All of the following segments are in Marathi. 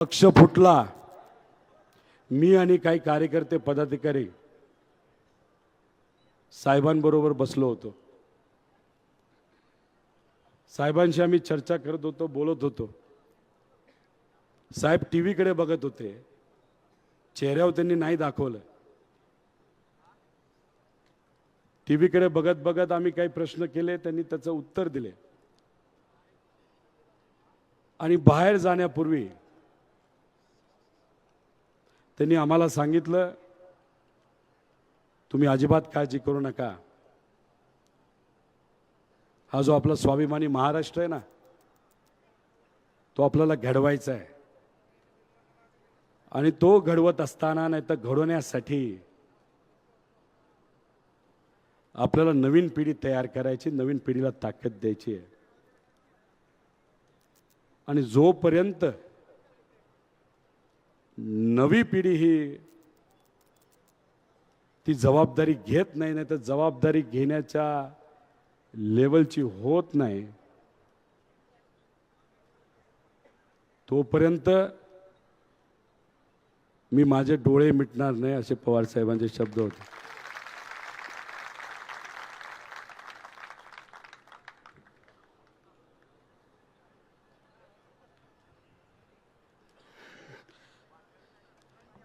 पक्ष फुटला मी आणि काही कार्यकर्ते पदाधिकारी साहेबांबरोबर बसलो होतो. साहेबांशी आम्ही चर्चा करत होतो बोलत होतो. साहेब टी व्हीकडे बघत होते. चेहऱ्यावर त्यांनी नाही दाखवलं. टी व्हीकडे बघत बघत आम्ही काही प्रश्न केले त्यांनी त्याचं उत्तर दिले. आणि बाहेर जाण्यापूर्वी त्यांनी आम्हाला सांगितलं तुम्ही अजिबात काळजी करू नका. हा जो आपला स्वाभिमानी महाराष्ट्र आहे ना तो आपल्याला घडवायचा आहे. आणि तो घडवत असताना नाही तर घडवण्यासाठी आपल्याला नवीन पिढी तयार करायची नवीन पिढीला ताकद द्यायची आहे. आणि जोपर्यंत नवी पिढी ही ती जबाबदारी घेत नाही नाही तर जबाबदारी घेण्याच्या लेवलची होत नाही. तोपर्यंत मी माझे डोळे मिटणार नाही असे पवार साहेबांचे शब्द होते.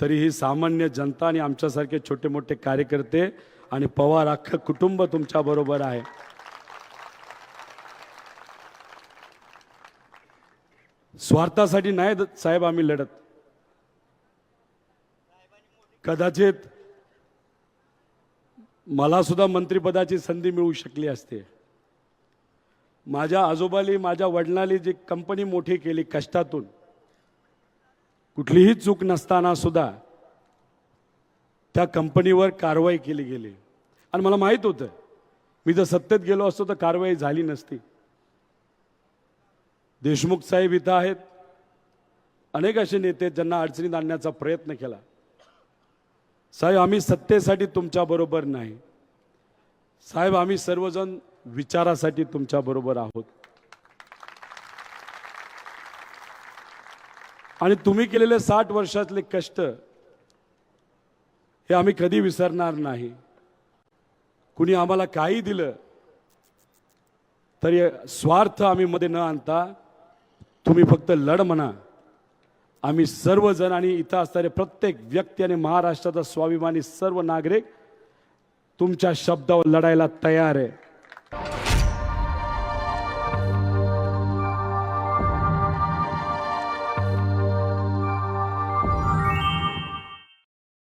तरी ही सामान्य जनता आणि आमच्यासारखे छोटे मोठे कार्यकर्ते आणि पवार अख्खं कुटुंब तुमच्या बरोबर आहे. स्वार्थासाठी नाही द- साहेब आम्ही लढत. कदाचित मला सुद्धा मंत्रिपदाची संधी मिळू शकली असते. माझ्या आजोबाली माझ्या वडिलांनी जी कंपनी मोठी केली कष्टातून कुठलीही चूक नसताना सुद्धा त्या कंपनीवर कारवाई केली गेली. आणि मला माहीत होतं मी जर सत्तेत गेलो असतो तर कारवाई झाली नसती. देशमुख साहेब इथं आहेत. अनेक असे नेते ज्यांना अडचणीत आणण्याचा प्रयत्न केला. साहेब आम्ही सत्तेसाठी तुमच्या बरोबर नाही. साहेब आम्ही सर्वजण विचारासाठी तुमच्या बरोबर आहोत. आणि तुम्ही केलेले साठ वर्षातले कष्ट हे आम्ही कधी विसरणार नाही. कुणी आम्हाला काही दिलं तरी स्वार्थ आम्ही मध्ये न आणता तुम्ही फक्त लढ म्हणा. आम्ही सर्वजण आणि इथं असणारे प्रत्येक व्यक्ती आणि महाराष्ट्राचा स्वाभिमानी सर्व नागरिक तुमच्या शब्दावर लढायला तयार आहे.